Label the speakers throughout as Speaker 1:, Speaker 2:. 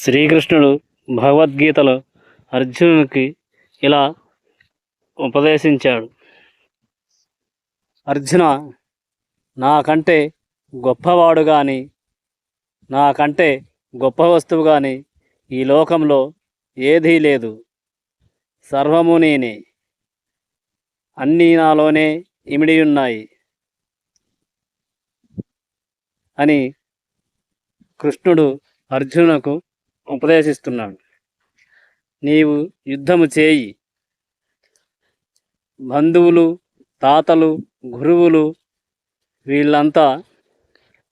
Speaker 1: శ్రీకృష్ణుడు భగవద్గీతలో అర్జునునికి ఇలా ఉపదేశించాడు. అర్జున నాకంటే గొప్పవాడు కానీ నాకంటే గొప్ప వస్తువు కానీ ఈ లోకంలో ఏదీ లేదు. సర్వము నేనే. అన్నీ నాలోనే ఇమిడి ఉన్నాయి. అని కృష్ణుడు అర్జునుకు ఉపదేశిస్తున్నాడు. నీవు యుద్ధము చేయి. బంధువులు తాతలు గురువులు వీళ్ళంతా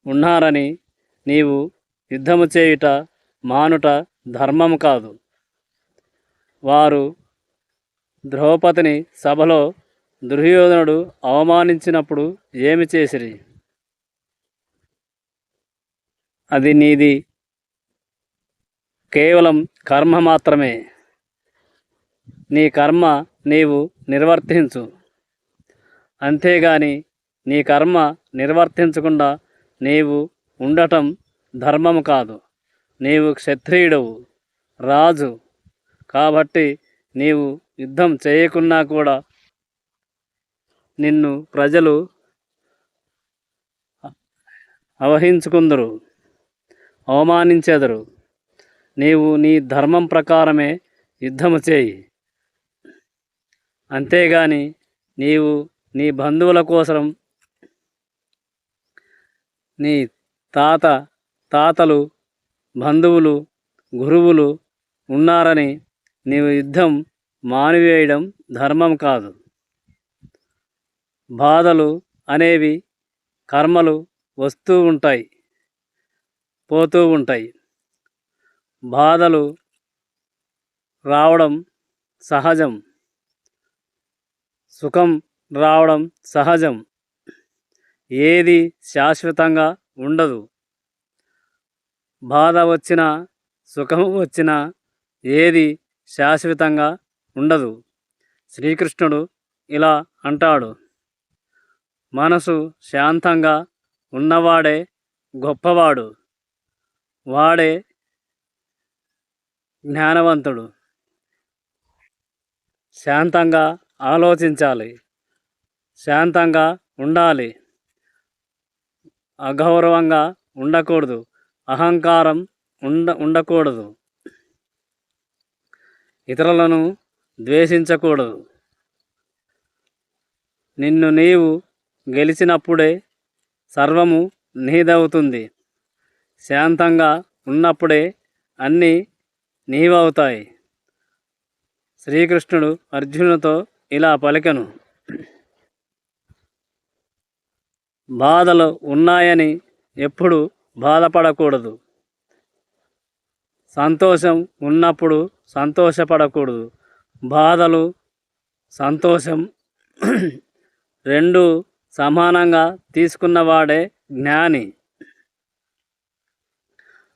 Speaker 1: ఉన్నారని నీవు యుద్ధము చేయుట మానుట ధర్మము కాదు. వారు ద్రౌపదిని సభలో దుర్యోధనుడు అవమానించినప్పుడు ఏమి చేసిరి? అది నీది కేవలం కర్మ మాత్రమే. నీ కర్మ నీవు నిర్వర్తించు. అంతేగాని నీ కర్మ నిర్వర్తించకుండా నీవు ఉండటం ధర్మము కాదు. నీవు క్షత్రియుడవు. రాజు. కాబట్టి నీవు యుద్ధం చేయకున్నా కూడా నిన్ను ప్రజలు అవహించుకుందరు అవమానించెదరు. నీవు నీ ధర్మం ప్రకారమే యుద్ధము చేయి. అంతేగాని నీవు నీ బంధువుల కోసం నీ తాత తాతలు బంధువులు గురువులు ఉన్నారని నీవు యుద్ధం మానివేయడం ధర్మం కాదు. బాధలు అనేవి కర్మలు వస్తూ ఉంటాయి పోతూ ఉంటాయి. బాధలు రావడం సహజం. సుఖం రావడం సహజం. ఏది శాశ్వతంగా ఉండదు. బాధ వచ్చినా సుఖం వచ్చినా ఏది శాశ్వతంగా ఉండదు. శ్రీకృష్ణుడు ఇలా అంటాడు. మనసు శాంతంగా ఉన్నవాడే గొప్పవాడు. వాడే జ్ఞానవంతుడు. శాంతంగా ఆలోచించాలి. శాంతంగా ఉండాలి. అగౌరవంగా ఉండకూడదు. అహంకారం ఉండ ఉండకూడదు. ఇతరులను ద్వేషించకూడదు. నిన్ను నీవు గెలిచినప్పుడే సర్వము నీదవుతుంది. శాంతంగా ఉన్నప్పుడే అన్నీ నీవవుతాయి. శ్రీకృష్ణుడు అర్జునుతో ఇలా పలికెను. బాధలు ఉన్నాయని ఎప్పుడు బాధపడకూడదు. సంతోషం ఉన్నప్పుడు సంతోషపడకూడదు. బాధలు సంతోషం రెండు సమానంగా తీసుకున్నవాడే జ్ఞాని.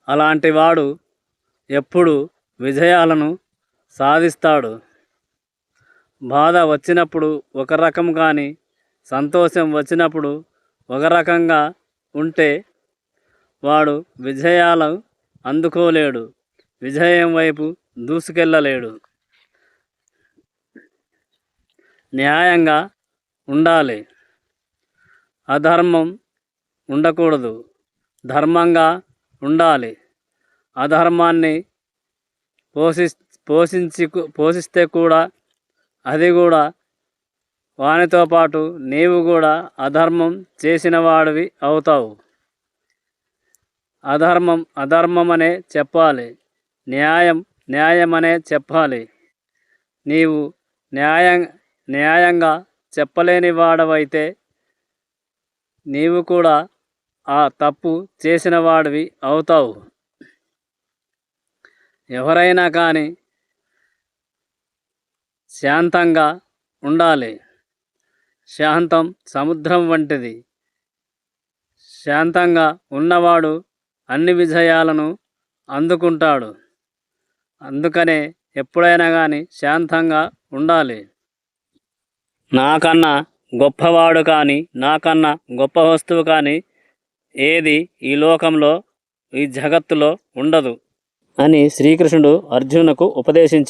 Speaker 1: అలాంటి వాడు ఎప్పుడు విజయాలను సాధిస్తాడు. బాధ వచ్చినప్పుడు ఒక రకం కానీ సంతోషం వచ్చినప్పుడు ఒక రకంగా ఉంటే వాడు విజయాలు అందుకోలేడు. విజయం వైపు దూసుకెళ్ళలేడు న్యాయంగా ఉండాలి. అధర్మం ఉండకూడదు. ధర్మంగా ఉండాలి. అధర్మాన్ని పోషి పోషించి పోషిస్తే కూడా అది కూడా వానితో పాటు నీవు కూడా అధర్మం చేసిన వాడివి అవుతావు. అధర్మం అధర్మం అనే చెప్పాలి. న్యాయం న్యాయమనే చెప్పాలి. నీవు న్యాయం న్యాయంగా చెప్పలేని వాడవైతే నీవు కూడా ఆ తప్పు చేసిన వాడివి అవుతావు. ఎవరైనా కానీ శాంతంగా ఉండాలి. శాంతం సముద్రం వంటిది. శాంతంగా ఉన్నవాడు అన్ని విజయాలను అందుకుంటాడు. అందుకనే ఎప్పుడైనా కానీ శాంతంగా ఉండాలి. నాకన్నా గొప్పవాడు కానీ నాకన్నా గొప్ప వస్తువు కానీ ఏది ఈ లోకంలో ఈ జగత్తులో ఉండదు. అని శ్రీకృష్ణుడు అర్జునునకు ఉపదేశించాడు